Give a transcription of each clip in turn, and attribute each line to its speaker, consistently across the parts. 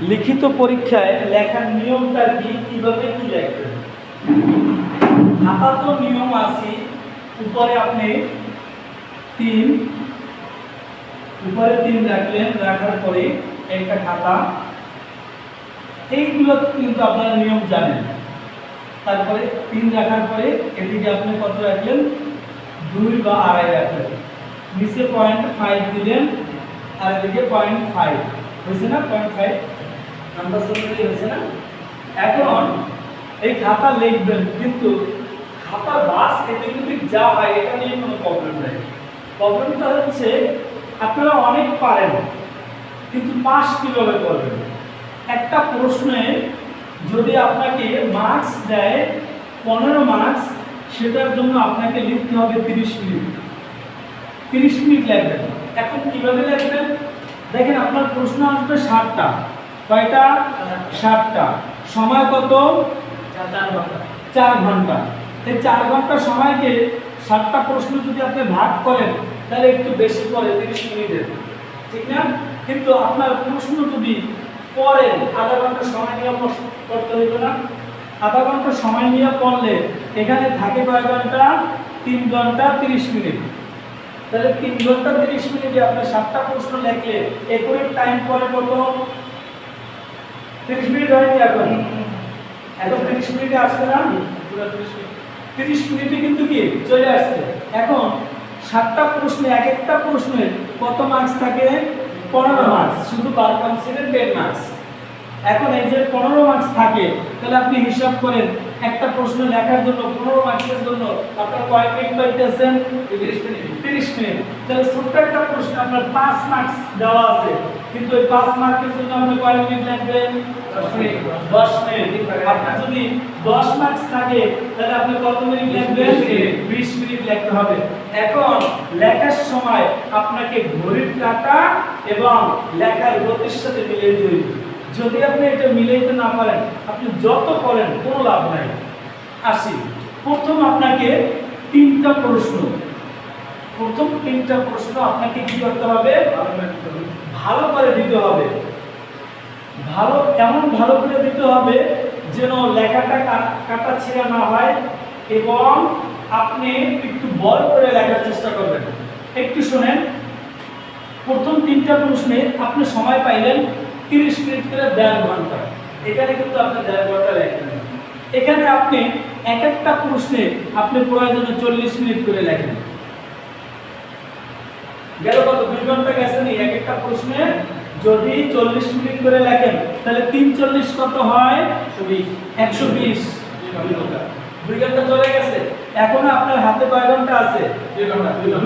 Speaker 1: লিখিত পরীক্ষায় লেখার নিয়মটা কি, কীভাবে কি লিখবেন? খাতা তো নিয়ম আছে, উপরে আপনি তিন, উপরে তিন রাখলেন, রাখার পরে একটা খাতা। এইগুলো কিন্তু আপনারা নিয়ম জানেন। তারপরে তিন রাখার পরে এদিকে আপনি কত রাখলেন? দুই বা আড়াই রাখলেন। নিচে পয়েন্ট ফাইভ দিলেন, আর এদিকে পয়েন্ট ফাইভ হয়েছে না? পয়েন্ট ফাইভ নাম্বার সেভেন হয়েছে না? এখন এই খাতা লিখবেন, কিন্তু খাতার বাস এদিক ওদিক যা হয়, এটা নিয়ে কোনো প্রবলেম নেই। প্রবলেমটা হচ্ছে, আপনারা অনেক পারেন, কিন্তু পাস কীভাবে করবেন? একটা প্রশ্নে যদি আপনাকে মার্কস দেয়, পনেরো মার্কস সেটার জন্য আপনাকে লিখতে হবে তিরিশ মিনিট। তিরিশ মিনিট লাগবে এখন কীভাবে লিখবেন দেখেন, আপনার প্রশ্ন আসবে ষাটটা কয়টা? সাতটা। সময় কত? চার ঘণ্টা। এই চার ঘণ্টা সময়কে সাতটা প্রশ্ন যদি আপনি ভাগ করেন তাহলে একটু বেশি পরে তিরিশ মিনিটের। ঠিক না? কিন্তু আপনার প্রশ্ন যদি পড়েন আধা ঘণ্টা সময় নিয়ে প্রশ্ন করতে হইবে না। আধা ঘণ্টা সময় নিয়ে পড়লে এখানে থাকে কয় ঘণ্টা? তিন ঘণ্টা তিরিশ মিনিট। তাহলে তিন ঘণ্টা তিরিশ মিনিটে আপনি সাতটা প্রশ্ন লেখলে একুরেট টাইম পরে কত? তিরিশ মিনিট হয়নি এখন। এখন তিরিশ মিনিটে আসছে না? তিরিশ মিনিটে কিন্তু কি চলে আসছে। এখন সাতটা প্রশ্নে, এক একটা প্রশ্নে কত মার্কস থাকে? পনেরো মার্কস শুধু বার কাউন্সিলের টেন মার্কস এখন এই যে পনেরো মার্কস থাকে, তাহলে আপনি হিসাব করেন একটা প্রশ্ন লেখার জন্য পনেরো মার্কসের জন্য আপনার কয় মিনিট পাইতেছেন? তিরিশ মিনিট তাহলে ছোট্ট একটা প্রশ্ন আপনার পাঁচ মার্কস দেওয়া আছে কিন্তু ওই পাঁচ মার্কের জন্য আপনি কয় মিনিট লাগবেন দশ মিনিট আপনার যদি দশ মার্কস থাকে তাহলে আপনি কত মিনিট লিখবেন বিশ মিনিট লিখতে হবে। এখন লেখার সময় আপনাকে ঘড়ির কাঁটা এবং লেখার গতির সাথে মিলিয়ে দিতে। যদি আপনি এটা মিলাইতে না পারেন, আপনি যত করেন, কোনো লাভ নাই। আসি। প্রথম আপনাকে তিনটা প্রশ্ন। প্রথম তিনটা প্রশ্ন আপনাকে কি করতে হবে? ভালো করে দিতে হবে। ভালো এমন ভালো করে দিতে হবে যেন লেখাটা কাটা ছেঁড়া না হয় এবং আপনি একটু বল করে লেখার চেষ্টা করবেন। একটু শোনেন। প্রথম তিনটা প্রশ্নে আপনি সময় পাইলেন। তিরিশ মিনিট করে দেড় ঘণ্টা। এখানে কিন্তু আপনি দেড় ঘণ্টা লেখেন এখানে আপনি এক একটা প্রশ্নে আপনি প্রয়োজনে চল্লিশ মিনিট করে লেখেন। গেল কত? দুই ঘণ্টা গেছে নি? এক একটা প্রশ্নে যদি চল্লিশ মিনিট করে লেখেন, তাহলে তিন চল্লিশ কত হয়? একশো বিশ। দুই ঘণ্টা চলে গেছে। এখনও আপনার হাতে কয় ঘণ্টা আছে?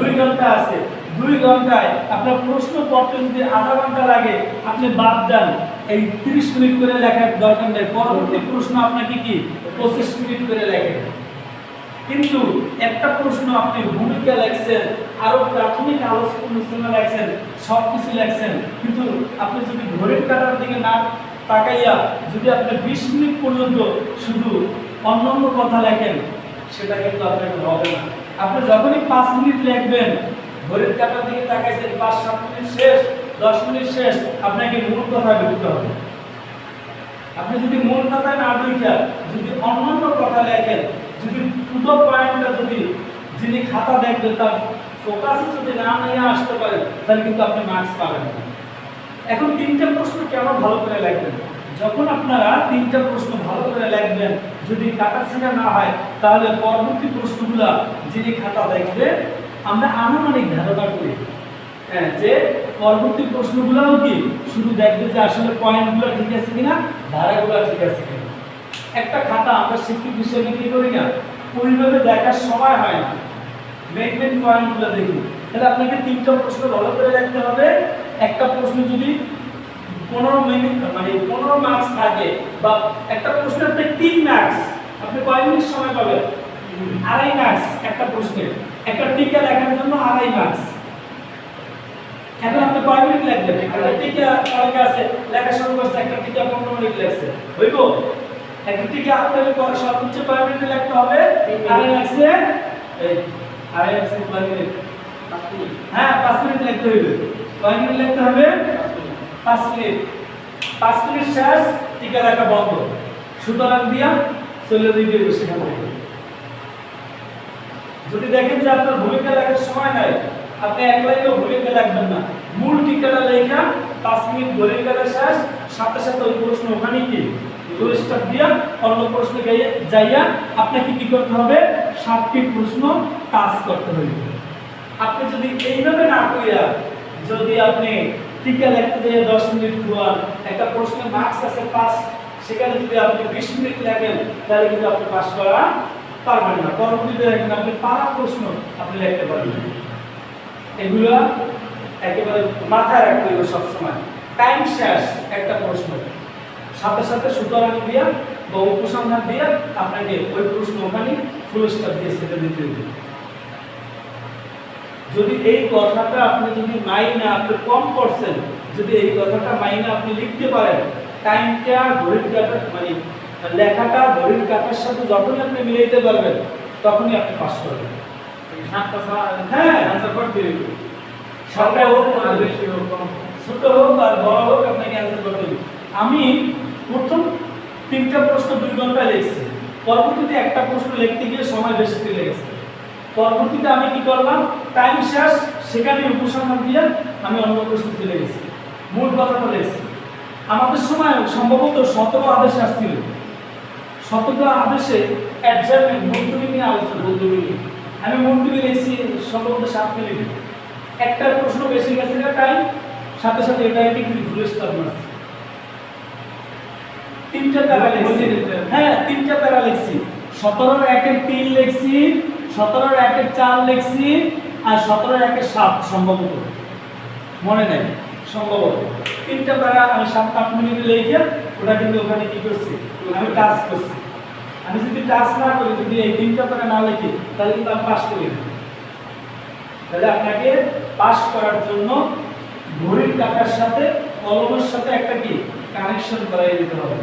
Speaker 1: দুই ঘণ্টা আছে। দুই ঘন্টায় আপনার প্রশ্ন পড়তে যদি আধা ঘণ্টা লাগে, আপনি বাদ দেন। এই তিরিশ মিনিট করে লেখার দরকার নেই। পরবর্তী প্রশ্ন আপনাকে কি? পঁচিশ মিনিট করে লেখেন। কিন্তু একটা প্রশ্ন আপনি ভূমিকা লেখছেন, আরও প্রাথমিক আলোচনা লেখছেন সব কিছু লেখছেন। কিন্তু আপনি যদি ঘড়ির কাটার দিকে না তাকাইয়া যদি আপনি বিশ মিনিট পর্যন্ত শুধু অন্যান্য কথা লেখেন, সেটা কিন্তু আপনাকে হবে না। আপনি যখনই পাঁচ মিনিট লিখবেন ঘড়ির কাটার দিকে তাকাইছেন, পাঁচ, সাত মিনিট শেষ, দশ মিনিট শেষ, আপনাকে মূল কথা লিখতে হবে। আপনি যদি মূল কথায় না লিখে যদি অন্যান্য কথা লেখেন, যদি দুটো পয়েন্টটা যদি যিনি খাতা দেখবেন, তার ফোকাসে যদি না নিয়ে আসতে পারে, তাহলে কিন্তু আপনি মার্কস পাবেন এখন তিনটা প্রশ্ন কেন ভালো করে লিখবেন? যখন আপনারা তিনটা প্রশ্ন ভালো করে লিখবেন, যদি কাটা ছেঁড়া না হয়, তাহলে পরবর্তী প্রশ্নগুলা যিনি খাতা দেখবে আমরা আনুমানিক ধারণা করি। হ্যাঁ যে পরবর্তী প্রশ্নগুলোও কি? শুধু দেখবে যে আসলে পয়েন্টগুলো ঠিক আছে কিনা, ধারাগুলো ঠিক আছে কিনা। একটা খাতা আমরা শিক্ষক হিসেবে কি করি না? ওইভাবে দেখার সময় হয় না। মেন মেন পয়েন্টগুলো দেখি। তাহলে আপনাকে তিনটা প্রশ্ন ভালো করে লিখতে হবে। একটা প্রশ্ন যদি পনেরো মিনিট মানে পনেরো মার্কস থাকে বা একটা প্রশ্নের আপনি তিন মার্কস আপনি কয় মিনিট সময় পাবেন? আড়াই মার্কস একটা প্রশ্নে একটা টিকা লেখার জন্য আড়াই মার্কস এখন আপনি কয় মিনিট লিখবেন একটা টিকা অনেকে আছে, লেখা শুরু করছে, একটা টিকা পনেরো মিনিট লেখছে হইব? একটা টিকা আপনাকে সর্বোচ্চ কয় মিনিট লিখতে হবে? আড়াই লাগছে এই, আড়াই লাগছে কয় মিনিট হ্যাঁ পাঁচ মিনিট লিখতে হইবে। কয় মিনিট লিখতে হবে? পাঁচ মিনিট পাঁচ মিনিট শেষ, টিকা রাখা বন্ধ। সুতরাং দিয়া চলে হবে সেখান যদি দেখেন যে আপনার ভূমিকা লেখার সময় নাই, আপনি এক লাইনেও ভূমিকা রাখবেন না। মূল টিকাটা লেখা পাঁচ মিনিট ঘড়ির কাটা শেষ, সাথে সাথে ওই প্রশ্ন ওখানে ফুল স্টপ দিয়া অন্য প্রশ্ন যাইয়া আপনাকে কি করতে হবে? সাতটি প্রশ্ন টাচ করতে হবে আপনি যদি এইভাবে না কইয়া যদি আপনি টিকা লিখতে যাই দশ মিনিট ঘুরান একটা প্রশ্নের মার্কস আছে পাস সেখানে যদি আপনি বিশ মিনিট লেখেন, তাহলে কিন্তু আপনি পাস করা পারবেন না। পরবর্তীতে দেখেন আপনি পারা প্রশ্ন আপনি লিখতে পারবেন। এগুলো একেবারে মাথায় রাখতে হবে সবসময়। টাইম শেষ, একটা প্রশ্ন। সাথে সাথে সুতরাং দিয়া বা উপসংহার দিয়া আপনাকে ওই প্রশ্ন ওখানে ফুল স্টপ দিয়ে সেটা দিতে হবে। যদি এই কথাটা আপনি যদি মাইনে আপনি কম করছেন, যদি এই কথাটা মাইনে আপনি লিখতে পারেন টাইমটা ঘড়ির কাটার মানে লেখাটা ঘড়ির কাটার সাথে যখনই আপনি মিলাইতে পারবেন তখনই আপনি পাস করবেন। হ্যাঁ। সরকার হোক ছোট হোক আর বড় হোক আপনাকে অ্যান্সার করতে হবে আমি প্রথম তিনটা প্রশ্ন দুই ঘণ্টা লিখছি। পরবর্তীতে একটা প্রশ্ন লিখতে গিয়ে সময় বেশি চলে গেছে। পরবর্তীতে আমি কি করলাম? টাইম শেষ সেখানে উপসংহার দিয়ে আমি অন্য প্রশ্ন চলে গেছি। মূল কথাটা লিখছি। আমাদের সময় সম্ভবত সতেরো আদেশ আসছিল। সতেরো আদেশে অ্যাডজার্টমেন্ট মুলতুবি নিয়ে আলোচনা মুলতুবি নিয়ে। আমি মুলতুবি লিখছি সম্ভবত সাত মিনিট একটা প্রশ্ন বেশি গেছে না টাইম সাথে সাথে এটা একটি ফুল স্টপ মারছি তিনটা প্যারা লিখছি। হ্যাঁ তিনটা প্যারা লিখছি। সতেরোর একের তিন লিখছি সতেরোর একের চার লিখছি আর সতেরোর একের সাত সম্ভবত। মনে নাই? সম্ভবত। তিনটা প্যারা আমি সাত আট মিনিটে লিখে ওটা কিন্তু ওখানে কি করছি? আমি টাচ করছি। আমি যদি টাচ না করি, যদি এই তিনটা করে না লিখি, তাহলে কিন্তু আমি পাস করি তাহলে আপনাকে পাস করার জন্য ঘড়ির টাকার সাথে কলমের সাথে একটা কি? কানেকশন করাই দিতে হবে।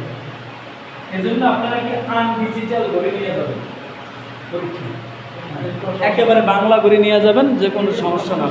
Speaker 1: এজন্য আপনারা কি আন ডিজিটাল ঘড়ি নিয়ে যাবেন? পরীক্ষা। একেবারে বাংলা ঘড়ি নিয়ে যাবেন, যে কোনো সমস্যা না।